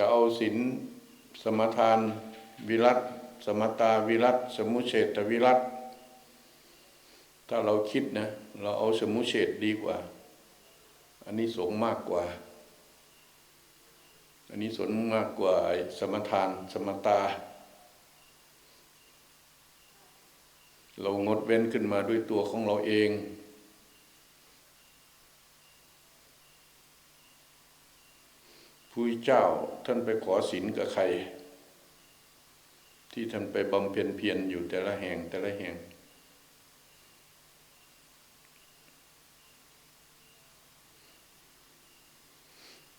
จะเอาศีลสมทานวิรัตสมตาวิรัตสมุเฉตวิรัตถ้าเราคิดนะ เราเอาสมุเฉตดีกว่า อันนี้สงส์มากกว่า อันนี้สนมากกว่าสมทานสมตา เรางดเว้นขึ้นมาด้วยตัวของเราเอง ผู้เจ้าท่านไปขอศีลกับใคร ที่ท่านไปบำเพ็ญเพียรอยู่แต่ละแห่งแต่ละแห่ง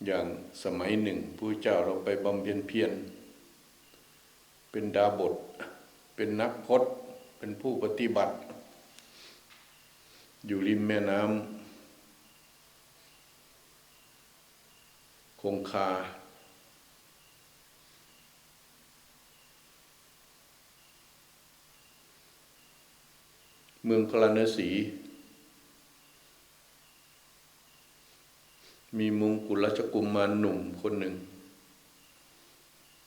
อย่างสมัยหนึ่งผู้เจ้าเราไปบำเพ็ญเพียรเป็นดาบท เป็นนักพจน์เป็นผู้ปฏิบัติ อยู่ริมแม่น้ำ คงคา เมืองกลานสี มีมงกุลราชกุมมารหนุ่มคนหนึ่ง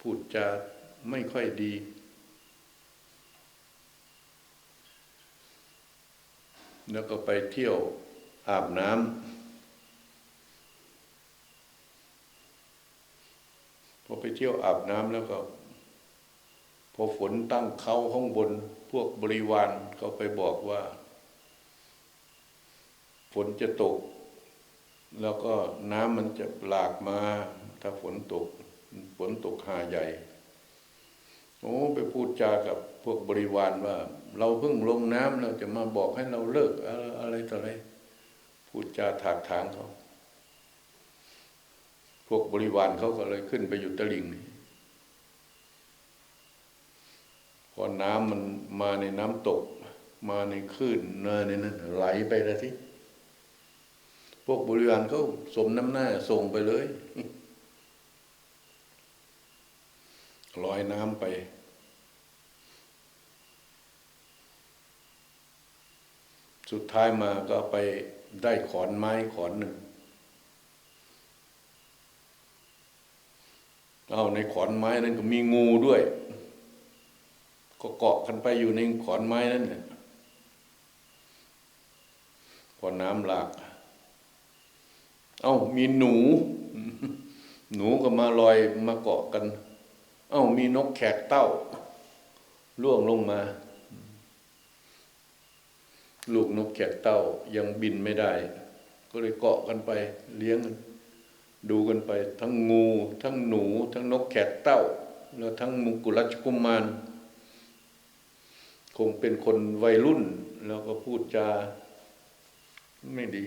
พูดจาไม่ค่อยดีแล้วก็ไปเที่ยวอาบน้ำ อไปเที่ยวอาบน้ำแล้วก็ พอฝนตั้งเขาข้างบน พวกบริวารเขาไปบอกว่า ฝนจะตก แล้วก็น้ำมันจะหลากมา ถ้าฝนตก ฝนตกหาใหญ่โอ้ไปพูดจากับพวกบริวารว่า เราเพิ่งลงน้ำเราจะมาบอกให้เราเลิกอะไรอะไรต่ออะไรพูดจาถากถางเขา วกบริวารเขาก็เลยขึ้นไปอยู่ตะลิงนี่พอน้ำมันมาในน้ำตก มาในคลื่นเนินในนั้นไหลไปแล้วที่พวกบริวารเขาสมน้ำหน้าส่งไปเลยลอยน้ำไป สุดท้ายมาก็ไปได้ขอนไม้ขอนหนึ่ง เอาในขอนไม้นั้นก็มีงูด้วย ก็เกาะกันไปอยู่ในขอนไม้นั่นเนี่ยพอน้ำหลาก เอ้ามีหนู หนูก็มาลอยมาเกาะกัน เอ้ามีนกแขกเต้าล่วงลงมา ลูกนกแขกเต้ายังบินไม่ได้ ก็เลยเกาะกันไปเลี้ยงกัน ดูกันไปทั้งงู ทั้งหนู ทั้งนกแขกเต้า แล้วทั้งมงกุฎราชกุมารคงเป็นคนวัยรุ่น แล้วก็พูดจาไม่ดี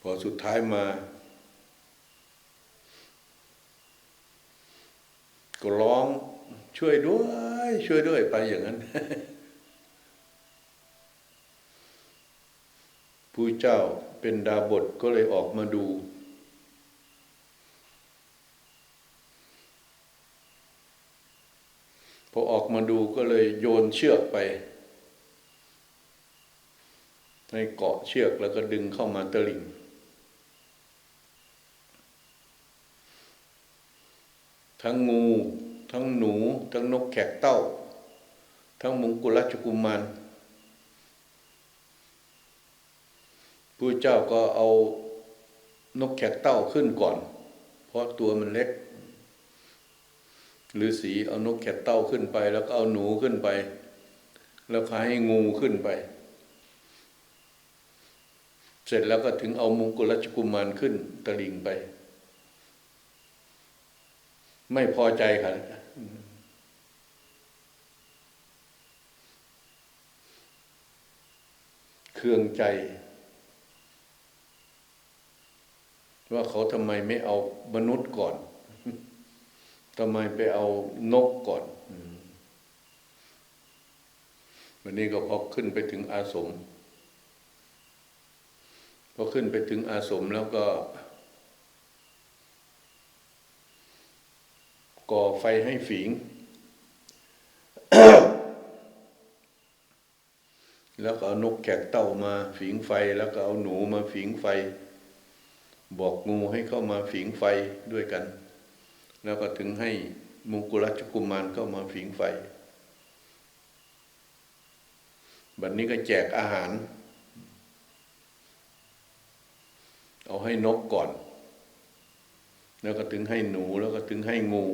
พอสุดท้ายมา ก็ร้องช่วยด้วย ช่วยด้วยไปอย่างนั้น ผู้เจ้าเป็นดาบทก็เลยออกมาดู พอออกมาดูก็เลยโยนเชือกไป ให้เกาะเชือกแล้วก็ดึงเข้ามาตะลิ่งทั้งงู ทั้งหนู ทั้งนกแขกเต้า ทั้งมงกุฎราชกุมาร ผู้เจ้าก็เอานกแขกเต้าขึ้นก่อน เพราะตัวมันเล็กฤาษีเอานกแขกเต้าขึ้นไป แล้วก็เอาหนูขึ้นไป แล้วก็ให้งูขึ้นไป เสร็จแล้วก็ถึงเอามงกุฎราชกุมารขึ้นตะลิงไป ไม่พอใจค่ะเครื่องใจ ว่าเขาทำไมไม่เอามนุษย์ก่อนทำไมไปเอานกก่อนวันนี้ก็พอขึ้นไปถึงอาสมพอขึ้นไปถึงอาสมแล้วก็ก่อไฟให้ฝิงแล้วก็เอานกแขกเต้ามาฝิงไฟ แล้วก็เอาหนูมาฝิงไฟ บอกงูให้เข้ามาฝิงไฟด้วยกัน แล้วก็ถึงให้มงกุลชกุมารเข้ามาฝิงไฟ บัดนนี้ก็แจกอาหาร เอาให้นกก่อน แล้วก็ถึงให้หนูแล้วก็ถึงให้งู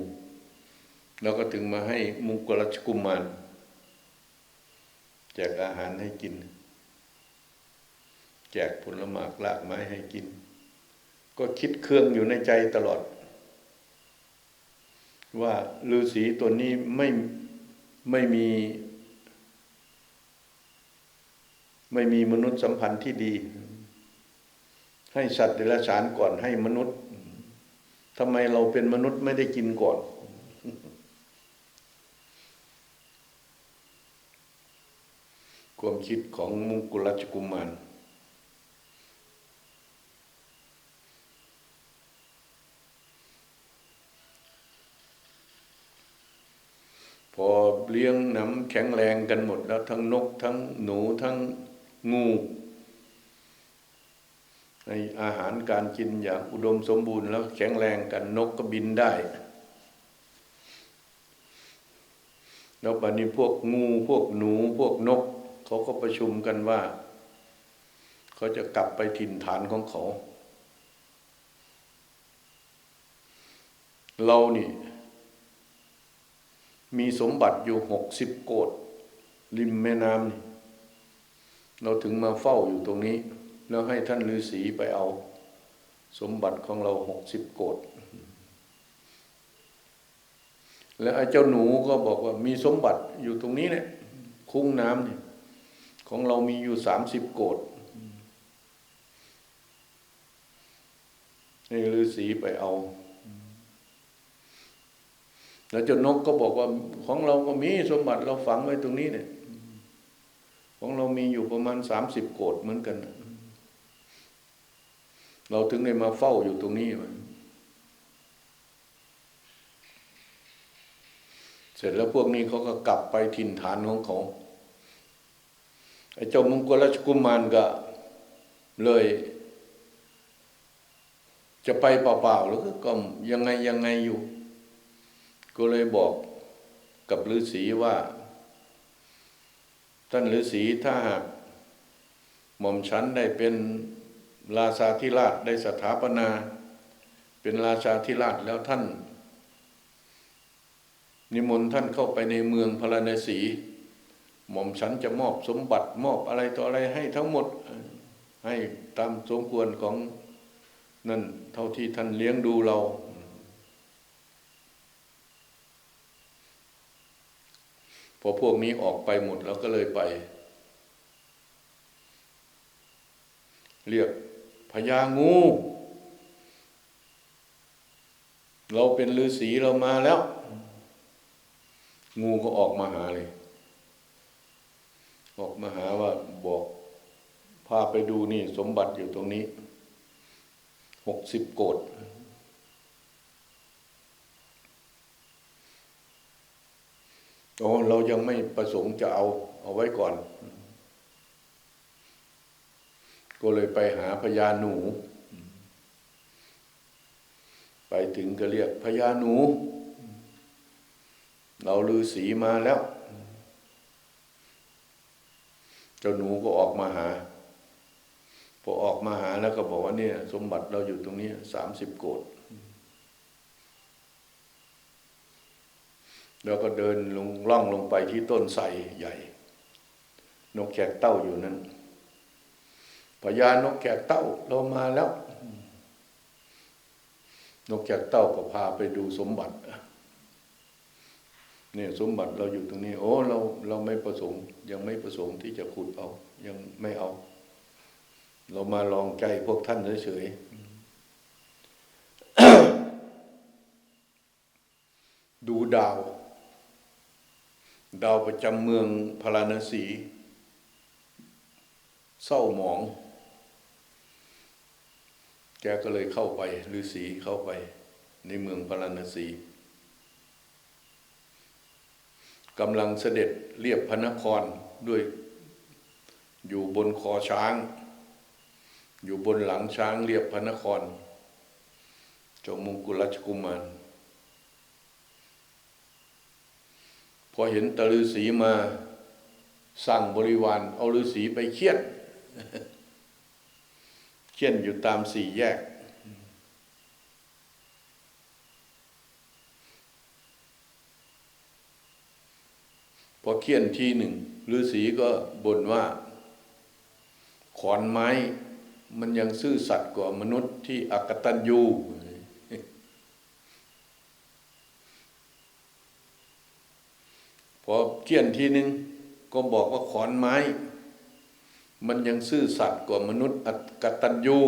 แล้วก็ถึงมาให้มงกุลชกุมารแจกอาหารให้กิน แจกผลหมากลากไม้ให้กิน ก็คิดเครื่องอยู่ในใจตลอด ว่าฤาษีตัวนี้ไม่ไม่มี ไม่มีมนุษย์สัมพันธ์ที่ดี ให้สัตว์เดรัจฉานก่อนให้มนุษย์ทำไมเราเป็นมนุษย์ไม่ได้กินก่อน ความคิดของมงกุลรัชกุมาร พอ เลี้ยงหน้ำแข็งแรงกันหมดแล้วทั้งนกทั้งหนูทั้งงูในอาหารการกินอย่างอุดมสมบูรณ์แล้วแข็งแรงกันนกก็บินได้ แล้วบัดนี้พวกงูพวกหนูพวกนก เขาก็ประชุมกันว่า เขาจะกลับไปถิ่นฐานของเขา เรานี่ มีสมบัติอยู่หกสิบโกดริมแม่น้ำนี่เราถึงมาเฝ้าอยู่ตรงนี้ แล้วให้ท่านฤาษีไปเอา สมบัติของเราหกสิบโกดแล้วไอ้เจ้าหนูก็บอกว่ามีสมบัติอยู่ตรงนี้เนี่ยคุ้งน้ำเนี่ยของเรามีอยู่สามสิบโกดให้ฤาษีไปเอา แล้วเจ้านกก็บอกว่าของเราก็มีสมบัติเราฝังไว้ตรงนี้เนี่ยของเรามีอยู่ประมาณสามสิบโกดเหมือนกัน เราถึงได้มาเฝ้าอยู่ตรงนี้มันเสร็จแล้วพวกนี้เขาก็กลับไปถิ่นฐานของเขาไอ้เจ้ามงกุลราชกุมารก็เลย จะไปเปล่าๆหรือก็ยังไงยังไงอยู่ ก็เลยบอกกับฤาษีว่า ท่านฤาษีถ้าหากหม่อมฉันได้เป็นราชาธิราชได้สถาปนา เป็นราชาธิราชแล้วท่าน นิมนต์ท่านเข้าไปในเมืองพาราณสี หม่อมฉันจะมอบสมบัติมอบอะไรต่ออะไรให้ทั้งหมดให้ตามสมควรของนั่นเท่าที่ท่านเลี้ยงดูเรา อพวกนี้ออกไปหมดแล้วก็เลยไป เรียกพญางู เราเป็นฤาษีเรามาแล้ว งูก็ออกมาหาเลย ออกมาหาว่าบอกพาไปดูนี่สมบัติอยู่ตรงนี้หกสิบโกด โอ้เรายังไม่ประสงค์จะเอา เอาไว้ก่อน ก็เลยไปหาพญาหนู ไปถึงก็เรียกพญาหนู เราลือสีมาแล้วเจ้าหนูก็ออกมาหา พอออกมาหาแล้วก็บอกว่าเนี่ย สมบัติเราอยู่ตรงนี้สามสิบโกด แล้วก็เดินลงล่องลงไปที่ต้นไทรใหญ่ นกแขกเต้าอยู่นั้นพญานกแขกเต้าเรามาแล้ว นกแขกเต้าก็พาไปดูสมบัติเนี่ยสมบัติเราอยู่ตรงนี้ โอ้เราเราไม่ประสงค์ ยังไม่ประสงค์ที่จะขุดเอา ยังไม่เอา เรามาลองใจพวกท่านเฉยๆดูดาว ดาวประจำเมืองพาราณสี เศร้าหมอง แกก็เลยเข้าไปฤาษีเข้าไป ในเมืองพาราณสีกำลังเสด็จเรียบพระนครด้วยอยู่บนคอช้าง อยู่บนหลังช้างเรียบพระนครเจ้ามงกุลราชกุมาร พอเห็นตะลือสีมาสั่งบริวารเอาฤาษีไปเคี่ยนเคี่ยนอยู่ตามสี่แยก พอเคี่ยนทีหนึ่งฤาษีก็บ่นว่า ขอนไม้มันยังซื่อสัตย์กว่ามนุษย์ที่อักตันยู พอเคี่ยนทีหนึ่งก็บอกว่าขอนไม้ มันยังซื่อสัตย์กว่ามนุษย์อักตันยู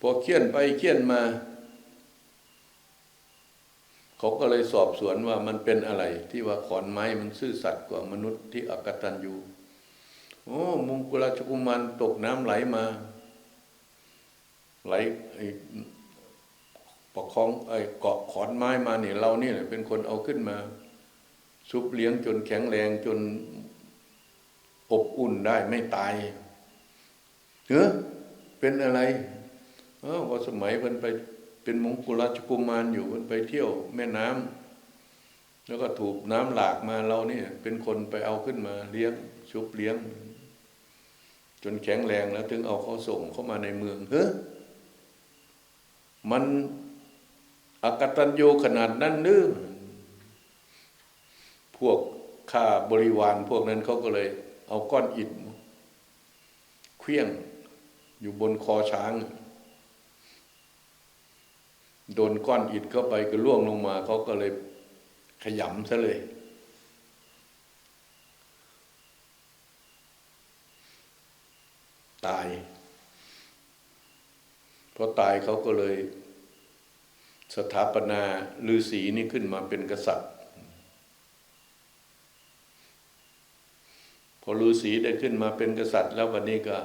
พอเคี่ยนไปเคี่ยนมา เขาก็เลยสอบสวนว่ามันเป็นอะไร ที่ว่าขอนไม้มันซื่อสัตย์กว่ามนุษย์ที่อกตันยูโอ้มงกุลราชกุมารตกน้ำไหลมา ไหล ประคองไอ้เกาะขอนไม้มาเนี่ยเรานี่แหละเป็นคนเอาขึ้นมา ซุปเลี้ยงจนแข็งแรงจนอบอุ่นได้ไม่ตายเฮ้อเป็นอะไรเออว่าสมัยเพิ่นไปเป็นมงกุฎราชกุมารอยู่มันไปเที่ยวแม่น้ำแล้วก็ถูกน้ำหลากมาเราเนี่ย เป็นคนไปเอาขึ้นมาเลี้ยงชุบเลี้ยง จนแข็งแรงแล้วถึงเอาเขาส่งเข้ามาในเมืองเฮ้ยมัน อากตันโยขนาดนั้นนึพวกข้าบริวารพวกนั้นเขาก็เลย เอาก้อนอิฐเคลี้ยงอยู่บนคอช้าง โดนก้อนอิฐเข้าไปก็ล่วงลงมา เขาก็เลยขยำซะเลยตายพอตายเขาก็เลย สถาปนาฤาษีนี่ขึ้นมาเป็นกษัตริย์ พอฤาษีได้ขึ้นมาเป็นกษัตริย์ แล้ววันนี้ก็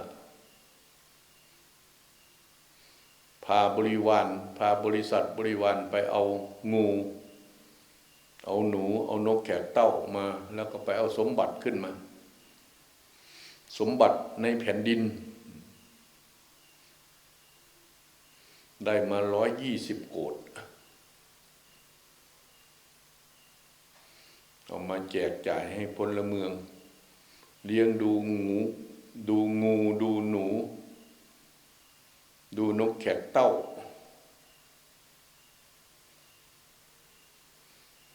พาบริวารพาบริษัทบริวารไปเอางู เอาหนู เอานกแขกเต้ามา แล้วก็ไปเอาสมบัติขึ้นมา สมบัติในแผ่นดิน ได้มาร้อยยี่สิบโกดเอามาแจกจ่ายให้พลเมือง เลี้ยงดูงู ดูงูดูหนู ดูนกแขกเต้า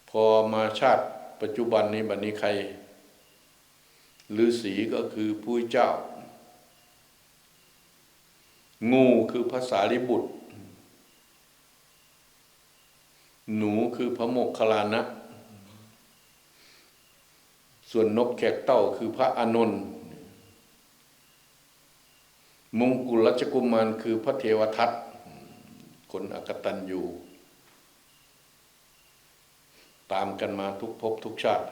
พอมาชาติปัจจุบันนี้บัดนี้ใครฤาษีก็คือผู้เจ้า งูคือภาษาลิบุตร หนูคือพระโมกขลานะ ส่วนนกแขกเต้าคือพระอานนท์มงกุลรัชกุมารคือพระเทวทัตคนอกตันอยู่ ตามกันมาทุกภพทุกชาติ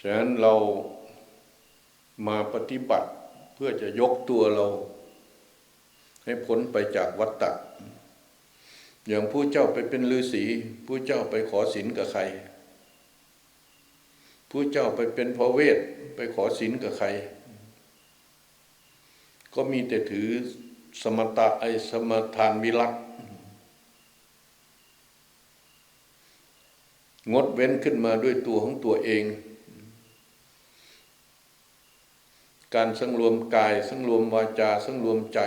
ฉะนั้นเรามาปฏิบัติเพื่อจะยกตัวเรา ให้พ้นไปจากวัฏฏะอย่างผู้เจ้าไปเป็นฤาษีผู้เจ้าไปขอศีลกับใครผู้เจ้าไปเป็นพระเวทไปขอศีลกับใคร ก็มีแต่ถือสมตะไอสมทานวิรัตงดเว้นขึ้นมาด้วยตัวของตัวเอง การสังรวมกาย สังรวมวาจา สังรวมใจ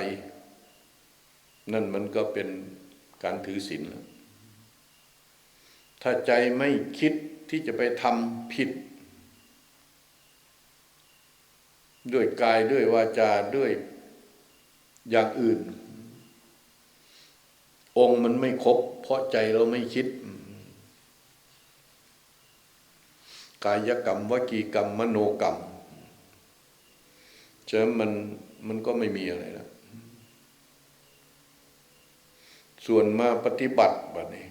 นั่นมันก็เป็นการถือศีลถ้าใจไม่คิดที่จะไปทำผิด ด้วยกายด้วยวาจาด้วยอย่างอื่น องค์มันไม่ครบ เพราะใจเราไม่คิด กายกรรมวจีกรรม มโนกรรมฉะนั้นมันมันก็ไม่มีอะไรแล้ว ส่วนมาปฏิบัติแบบนี้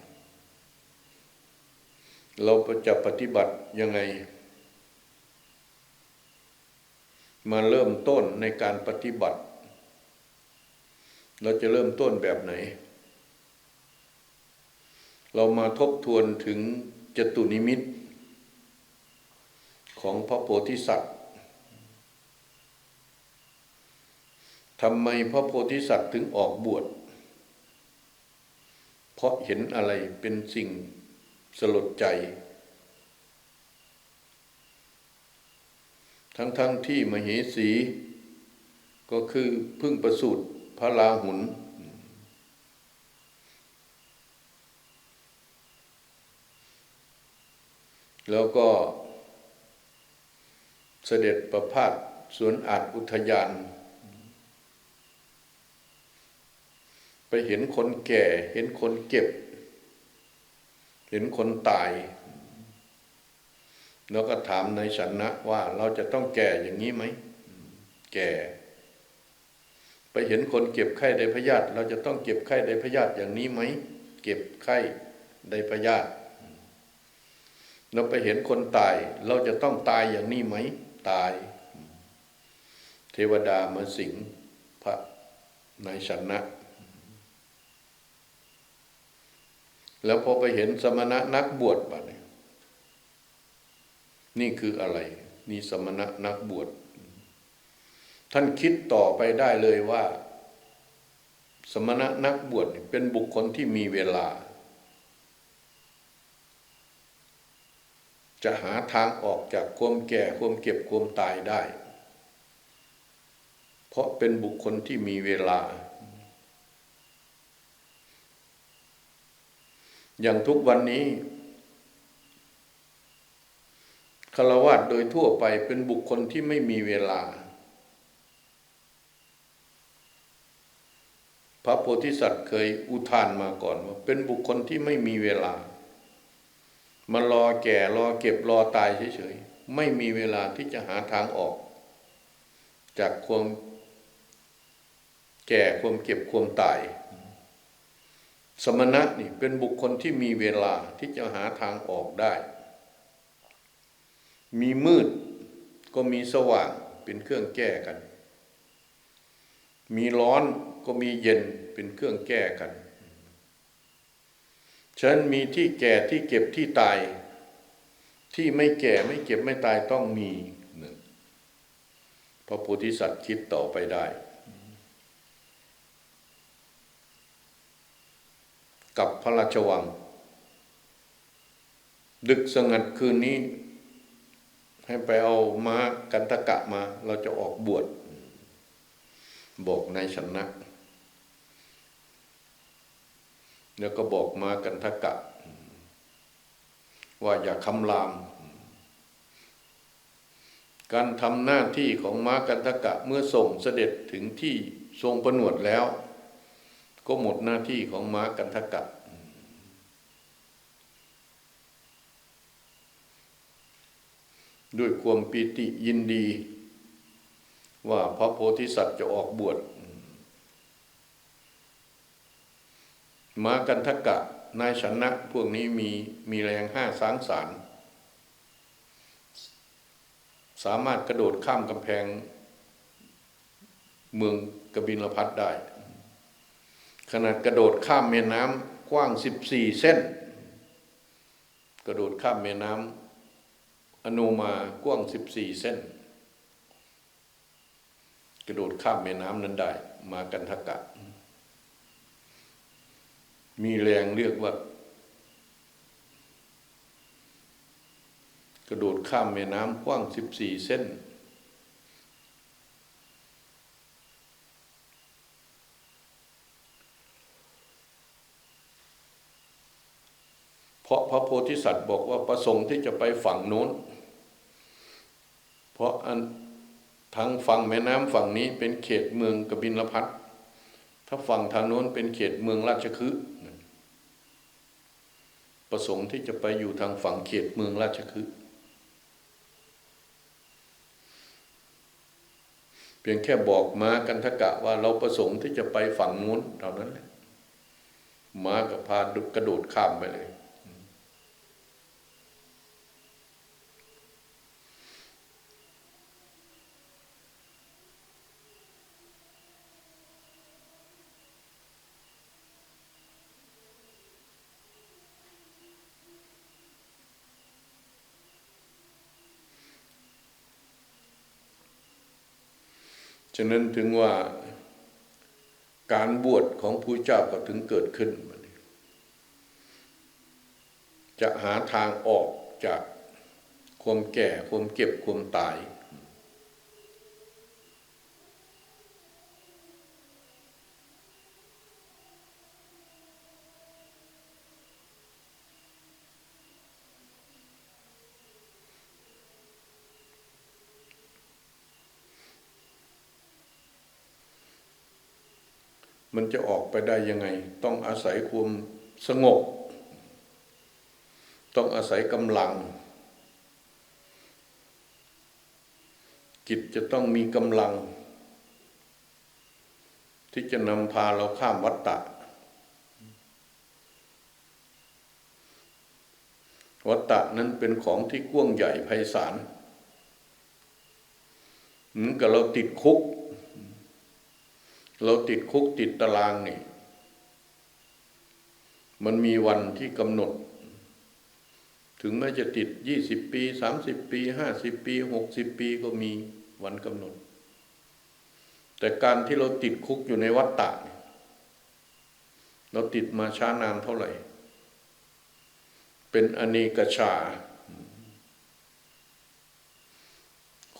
เราจะปฏิบัติยังไง มาเริ่มต้นในการปฏิบัติ เราจะเริ่มต้นแบบไหน เรามาทบทวนถึงจตุนิมิต ของพระโพธิสัตว์ทำไมพระโพธิสัตว์ถึงออกบวช ราะเห็นอะไรเป็นสิ่งสลดใจ ทั้งๆทที่มเหสี ก็คือพึ่งประสูติพระลาหุนแล้วก็เสด็จประพาสสวนอาจอุทยาน ไปเห็นคนแก่ เห็นคนเก็บ เห็นคนตาย แล้วก็ถามในฉันนะว่าเราจะต้องแก่อย่างนี้ไหม แก่ ไปเห็นคนเก็บไข้ในพยาธิเราจะต้องเก็บไข้ในพยาธิอย่างนี้ไหม เก็บไข้ในพยาธิเราไปเห็นคนตาย เราจะต้องตายอย่างนี้ไหม ตาย เทวดามาสิงพระในฉันนะ แล้วพอไปเห็นสมณะนักบวชบัดนี้นี่คืออะไร นี่สมณะนักบวชท่านคิดต่อไปได้เลยว่า สมณะนักบวชเป็นบุคคลที่มีเวลา จะหาทางออกจากความแก่ความเก็บความตายได้ เพราะเป็นบุคคลที่มีเวลา อย่างทุกวันนี้คารวะโดยทั่วไปเป็นบุคคลที่ไม่มีเวลา พระโพธิสัตว์เคยอุทานมาก่อนว่าเป็นบุคคลที่ไม่มีเวลามารอแก่รอเก็บรอตายเฉยๆ ไม่มีเวลาที่จะหาทางออก จากความแก่ความเก็บความตาย สมณะนี่เป็นบุคคลที่มีเวลาที่จะหาทางออกได้ มีมืดก็มีสว่างเป็นเครื่องแก้กัน มีร้อนก็มีเย็นเป็นเครื่องแก้กัน ฉันมีที่แก่ที่เก็บที่ตาย ที่ไม่แก่ไม่เก็บไม่ตายต้องมีหนึ่งพระโพธิสัตว์คิดต่อไปได้ กับพระราชวัง ดึกสงัดคืนนี้ ให้ไปเอาม้ากันตะกะมา เราจะออกบวชบอกในชนะ แล้วก็บอกมากันทกะ ว่าอย่าคำราม การทำหน้าที่ของม้ากันทกะเมื่อส่งเสด็จถึงที่ทรงประนวดแล้ว ก็หมดหน้าที่ของม้ากันทกะด้วยความปีติยินดี ว่าพระโพธิสัตว์จะออกบวชมากันทกะ นายชนะพวกนี้มีมีแรงห้าสางสารสามารถกระโดดข้ามกำแพง เมืองกบินลพัทได้ ขนาดกระโดดข้ามแม่น้ำกว้างสิบสี่เส้น กระโดดข้ามแม่น้ำอนุมากว้างสิบสี่เส้น กระโดดข้ามแม่น้ำนั้นได้ มากันทกะ มีแรงเรียกว่ากระโดดข้ามแม่น้ำกว้างสิบสี่เส้น เพราะพระโพ ธิสัตว์บอกว่าประสงค์ที่จะไปฝั่งโน้น เพราะอันทางฝั่งแม่น้ำฝั่งนี้เป็นเขตเมืองกบินลพัทถ้าฝั่งทางโน้นเป็นเขตเมืองราชคฤห์ประสงค์ที่จะไปอยู่ทางฝั่งเขตเมืองราชคฤห์เพียงแค่บอกมากันทกะว่าเราประสงค์ที่จะไปฝั่งนู้นเท่านั้นแหละมากับพากระโดดข้ามไปเลย พ ฉะนั้นถึงว่าการบวชของผู้เจ้าก็ถึงเกิดขึ้น จะหาทางออกจากความแก่ความเก็บความตาย มันจะออกไปได้ยังไง ต้องอาศัยความสงบ ต้องอาศัยกำลัง จิตจะต้องมีกำลัง ที่จะนำพาเราข้ามวัฏฏะวัฏฏะนั้นเป็นของที่กว้างใหญ่ไพศาลเหมือนกับเราติดคุก เราติดคุกติดตารางนี่ มันมีวันที่กำหนด ถึงแม้จะติดยี่สิบปีสามสิบปีห้าสิบปีหกสิบปีก็มีวันกำหนด แต่การที่เราติดคุกอยู่ในวัฏฏะเราติดมาช้านานเท่าไหร่ เป็นอเนกชา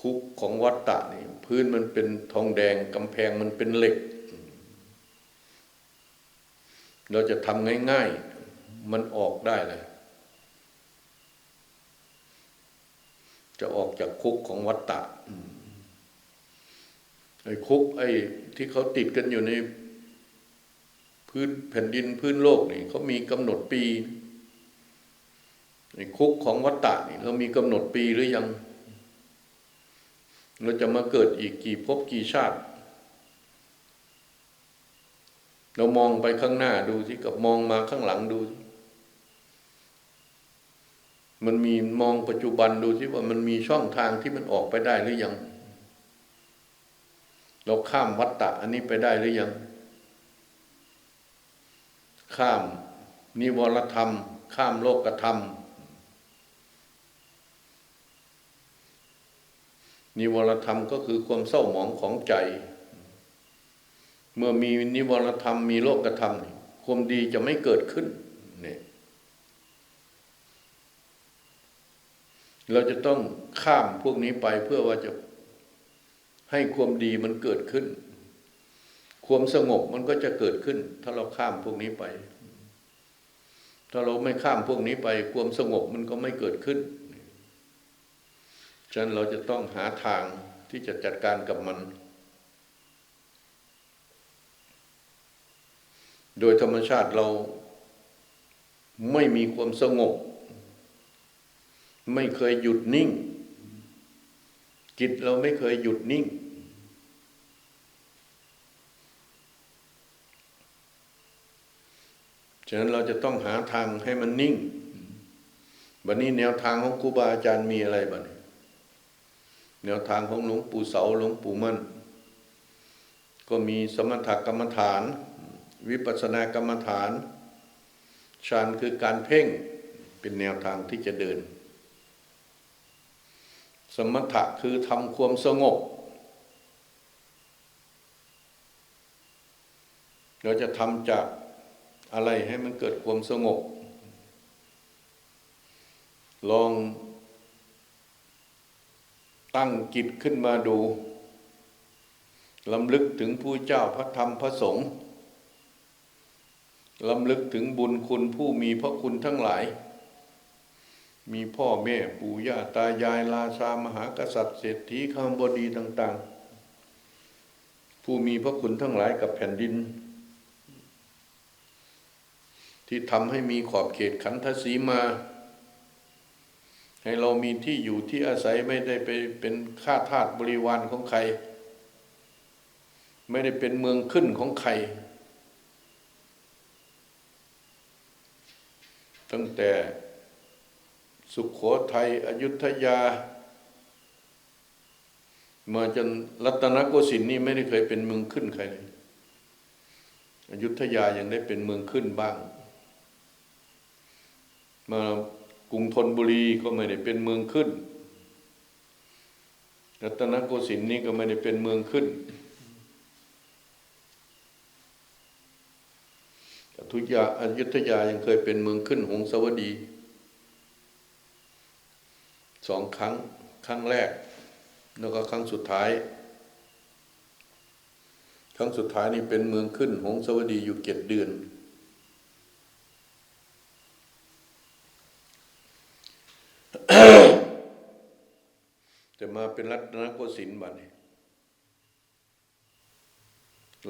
คุกของวัฏฏะนี่ พื้นมันเป็นทองแดงกำแพงมันเป็นเหล็ก เราจะทำง่าย ๆ มันออกได้เลย จะออกจากคุกของวัฏฏะไอ้คุก ไอ้ที่เขาติดกันอยู่ในพื้นแผ่นดินพื้นโลกนี่เขามีกำหนดปีไอ้คุกของวัฏฏะนี่ เรามีกำหนดปีหรือยัง เราจะมาเกิดอีกกี่ภพกี่ชาติ เรามองไปข้างหน้าดูสิกับมองมาข้างหลังดูสิมันมีมองปัจจุบันดูสิว่ามันมีช่องทางที่มันออกไปได้หรือยัง เราข้ามวัฏฏะอันนี้ไปได้หรือยัง ข้ามนิวรธรรม ข้ามโลกธรรม นิวรธรรมก็คือความเศร้าหมองของใจ เมื่อมีนิวรธรรมมีโลกธรรมความดีจะไม่เกิดขึ้นเนี่ยเราจะต้องข้ามพวกนี้ไปเพื่อว่าจะให้ความดีมันเกิดขึ้น ความสงบมันก็จะเกิดขึ้น ถ้าเราข้ามพวกนี้ไป ถ้าเราไม่ข้ามพวกนี้ไป ความสงบมันก็ไม่เกิดขึ้น ฉะนั้นเราจะต้องหาทางที่จะจัดการกับมัน โดยธรรมชาติเราไม่มีความสงบ ไม่เคยหยุดนิ่ง จิตเราไม่เคยหยุดนิ่ง ฉะนั้นเราจะต้องหาทางให้มันนิ่ง บันนี้แนวทางของครูบาอาจารย์มีอะไรบ้างแนวทางของหลวงปู่เสาหลวงปู่มั่น ก็มีสมถกรรมฐาน วิปัสสนากรรมฐานฌานคือการเพ่งเป็นแนวทางที่จะเดิน สมถะคือทำความสงบ เราจะทำจากอะไรให้มันเกิดความสงบ ลองตั้งจิตขึ้นมาดูลำลึกถึงผู้เจ้าพระธรรมพระสงฆ์ ลำลึกถึงบุญคุณผู้มีพระคุณทั้งหลาย มีพ่อแม่ปู่ย่าตายายราชามหากษัตริย์เศรษฐีข้ามบดีต่าง ๆ ผู้มีพระคุณทั้งหลายกับแผ่นดิน ที่ทำให้มีขอบเขตขันธสีมา ให้เรามีที่อยู่ที่อาศัยไม่ได้ไปเป็นข้าทาสบริวารของใคร ไม่ได้เป็นเมืองขึ้นของใคร ตั้งแต่สุขโขทัยอยุธยามาจนรัตนโกสินทร์นี่ไม่ได้เคยเป็นเมืองขึ้นใครเลยอยุธยายังได้เป็นเมืองขึ้นบ้าง มากรุงธนบุรีก็ไม่ได้เป็นเมืองขึ้น รัตนโกสินทร์นี่ก็ไม่ได้เป็นเมืองขึ้น อยุยาอยุธยายังเคยเป็นเมืองขึ้นหงสาวดีสองครั้งครั้งแรก แล้วก็ครั้งสุดท้าย ครั้งสุดท้ายนี่เป็นเมืองขึ้นหงสาวดีอยู่เจ็ดเดือนแต่มาเป็นรัตนโกสินทร์บัดนี้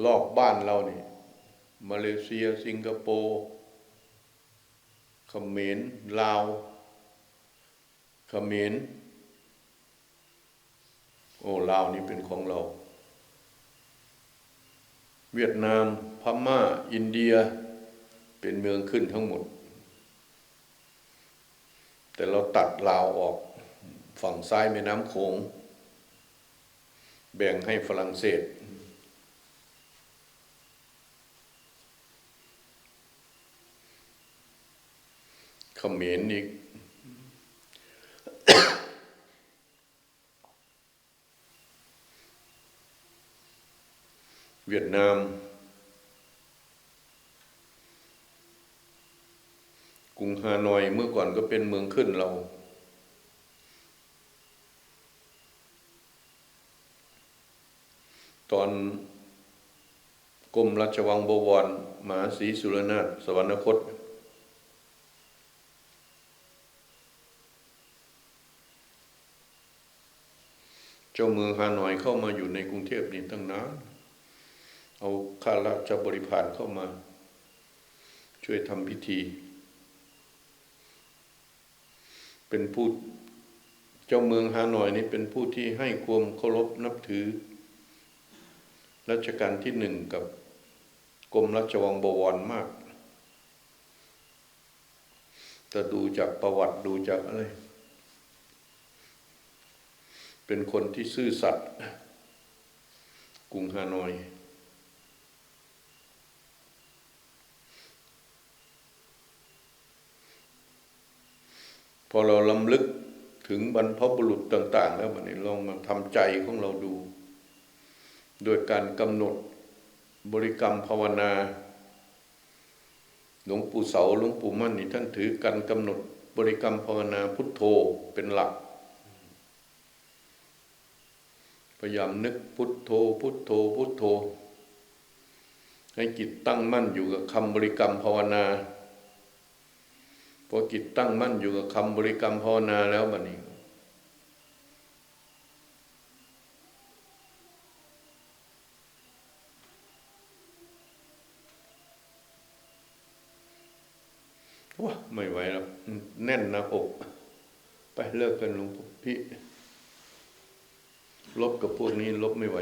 รอบบ้านเรานี่ มาเลเซีย สิงคโปร์เขมรลาวเขมรโอ้ลาวนี่เป็นของเรา เวียดนาม พม่า อินเดีย เป็นเมืองขึ้นทั้งหมด แต่เราตัดลาวออกฝั่งซ้ายแม่น้ำโขง แบ่งให้ฝรั่งเศส เขมรอีกเวียดนาม กรุงฮานอยเมื่อก่อนก็เป็นเมืองขึ้นเรา ตอนกรมราชวังบวรมหาศรีสุรนาถสวรรคต จ้าเมืองฮานอยเข้ามาอยู่ในกรุงเทพนี่ตั้งนานเอาข้าราชบริพารเข้ามา ช่วยทำพิธี เป็นผู้เจ้าเมืองฮานอยนี่เป็นผู้ที่ให้ความเคารพนับถือ รัชกาลที่หนึ่งกับกรมราชวังบวรมากแต่ดูจากประวัติดูจากอะไร เป็นคนที่ซื่อสัตย์กรุงฮานอย พอเราลำลึกถึงบรรพบุรุษต่าง ๆ แล้ววันนี้ลองมาทำใจของเราดู โดยการกำหนดบริกรรมภาวนา หลวงปู่เสาหลวงปู่มั่นนี่ท่านถือการกำหนดบริกรรมภาวนาพุทโธเป็นหลัก พยายามนึกพุทโธ พุทโธ พุทโธ ให้จิตตั้งมั่นอยู่กับคำบริกรรมภาวนาพอจิตตั้งมั่นอยู่กับคำบริกรรมภาวนาแล้วบัดนี้ว้าไม่ไหวแล้ว แน่นหนะอก ไปเลิกกันหลวงพี่ ลบกับพวกนี้ลบไม่ไหว